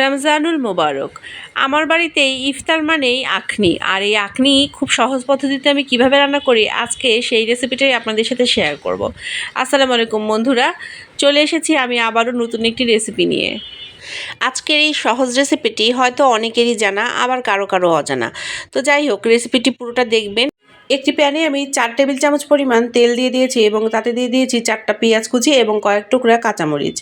রমজানুল মোবারক। আমার বাড়িতে ইফতার মানেই আখনি। আর এই আখনি খুব সহজ পদ্ধতিতে আমি কীভাবে রান্না করি, আজকে সেই রেসিপিটাই আপনাদের সাথে শেয়ার করব। আসসালামু আলাইকুম বন্ধুরা, চলে এসেছি আমি আবারও নতুন একটি রেসিপি নিয়ে। আজকের এই সহজ রেসিপিটি হয়তো অনেকেরই জানা, আবার কারও কারও অজানা। তো যাই হোক রেসিপিটি পুরোটা দেখবেন। একটি প্যানে আমি চার টেবিল চামচ পরিমাণ তেল দিয়ে দিয়েছি এবং তাতে দিয়ে দিয়েছি চারটা পেঁয়াজ কুচি এবং কয়েক টুকরা কাঁচামরিচ।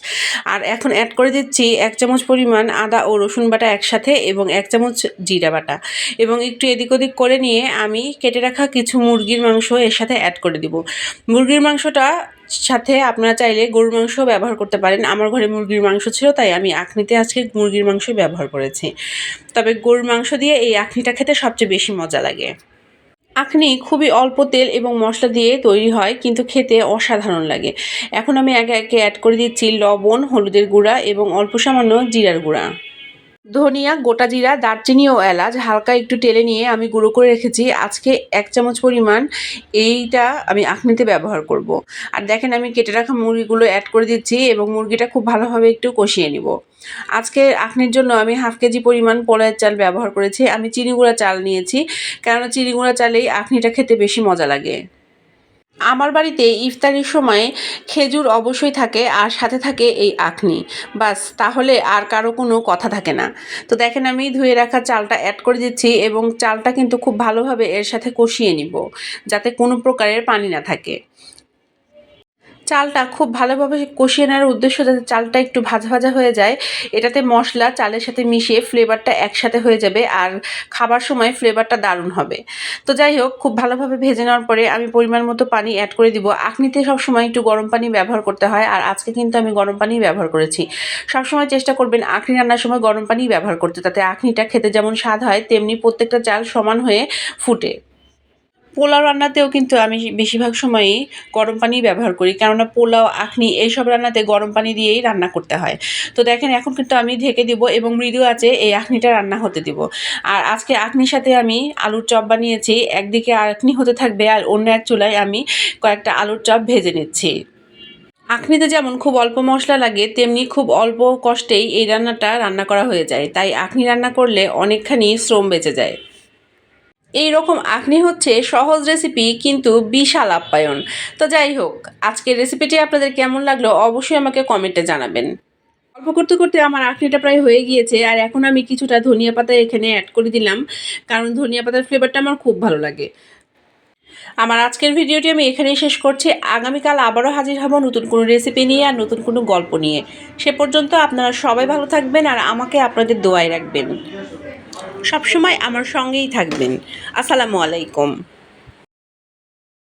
আর এখন অ্যাড করে দিচ্ছি এক চামচ পরিমাণ আদা ও রসুন বাটা একসাথে এবং এক চামচ জিরা বাটা। এবং একটু এদিক ওদিক করে নিয়ে আমি কেটে রাখা কিছু মুরগির মাংস এর সাথে অ্যাড করে দিব। মুরগির মাংসটা সাথে আপনারা চাইলে গরুর মাংস ব্যবহার করতে পারেন। আমার ঘরে মুরগির মাংস ছিল, তাই আমি আখনিতে আজকে মুরগির মাংস ব্যবহার করেছি। তবে গরুর মাংস দিয়ে এই আখনিটা খেতে সবচেয়ে বেশি মজা লাগে। আখনি খুবই অল্প তেল এবং মশলা দিয়ে তৈরি হয়, কিন্তু খেতে অসাধারণ লাগে। এখন আমি একে একে অ্যাড করে দিচ্ছি লবণ, হলুদের গুঁড়া এবং অল্প সামান্য জিরার গুঁড়া। ধনিয়া, গোটা জিরা, দারচিনি ও এলাচ হালকা একটু টেলে নিয়ে আমি গুঁড়ো করে রেখেছি। আজকে এক চামচ পরিমাণ এইটা আমি আখনিতে ব্যবহার করব। আর দেখেন আমি কেটে রাখা মুরগিগুলো অ্যাড করে দিচ্ছি এবং মুরগিটা খুব ভালোভাবে একটু কষিয়ে নিব। আজকে আখনির জন্য আমি হাফ কেজি পরিমাণ পোলায়ের চাল ব্যবহার করেছি। আমি চিনি গুঁড়া চাল নিয়েছি, কেননা চিনি গুঁড়া চালেই আখনিটা খেতে বেশি মজা লাগে। আমার বাড়িতে ইফতারির সময় খেজুর অবশ্যই থাকে আর সাথে থাকে এই আখনি। বাস, তাহলে আর কারও কোনো কথা থাকে না। তো দেখেন আমি ধুয়ে রাখা চালটা অ্যাড করে দিচ্ছি এবং চালটা কিন্তু খুব ভালোভাবে এর সাথে কষিয়ে নিব, যাতে কোনো প্রকারের পানি না থাকে। চালটা খুব ভালোভাবে কষিয়ে নেওয়ার উদ্দেশ্য যাতে চালটা একটু ভাজা ভাজা হয়ে যায়, এটাতে মশলা, চালের সাথে মিশিয়ে ফ্লেভারটা একসাথে হয়ে যাবে আর খাবার সময় ফ্লেভারটা দারুণ হবে। তো যাই হোক, খুব ভালোভাবে ভেজে নেওয়ার পরে আমি পরিমাণ মতো পানি অ্যাড করে দিব। আখনিতে সবসময় একটু গরম পানি ব্যবহার করতে হয় আর আজকে কিন্তু আমি গরম পানি ব্যবহার করেছি। সবসময় চেষ্টা করবেন আখনি রান্নার সময় গরম পানি ব্যবহার করতে, তাতে আখনিটা খেতে যেমন স্বাদ হয়, তেমনি প্রত্যেকটা চাল সমান হয়ে ফুটে। পোলাও রান্নাতেও কিন্তু আমি বেশিরভাগ সময়ই গরম পানি ব্যবহার করি। কেননা পোলাও, আখনি এইসব রান্নাতে গরম পানি দিয়েই রান্না করতে হয়। তো দেখেন, এখন কিন্তু আমি ঢেকে দিব এবং মৃদু আছে এই আখনিটা রান্না হতে দিব। আর আজকে আখনির সাথে আমি আলুর চপ বানিয়েছি। একদিকে আখনি হতে থাকবে আর অন্য এক চুলায় আমি কয়েকটা আলুর চপ ভেজে নিচ্ছি। আখনিতে যেমন খুব অল্প মশলা লাগে, তেমনি খুব অল্প কষ্টেই এই রান্নাটা রান্না করা হয়ে যায়। তাই আখনি রান্না করলে অনেকখানি শ্রম বেঁচে যায়। এই রকম আখনি হচ্ছে সহজ রেসিপি কিন্তু বিশাল আপ্যায়ন। তো যাই হোক, আজকের রেসিপিটি আপনাদের কেমন লাগল অবশ্যই আমাকে কমেন্টে জানাবেন। গল্প করতে করতে আমার আখনিটা প্রায় হয়ে গিয়েছে আর এখন আমি কিছুটা ধনিয়া পাতা এখানে অ্যাড করে দিলাম। কারণ ধনিয়া পাতার ফ্লেভারটা আমার খুব ভালো লাগে। আমার আজকের ভিডিওটি আমি এখানেই শেষ করছি। আগামীকাল আবারও হাজির হব নতুন কোনো রেসিপি নিয়ে আর নতুন কোনো গল্প নিয়ে। সে পর্যন্ত আপনারা সবাই ভালো থাকবেন আর আমাকে আপনাদের দোয়ায় রাখবেন। সবসময় আমার সঙ্গেই থাকবেন। আসসালামু আলাইকুম।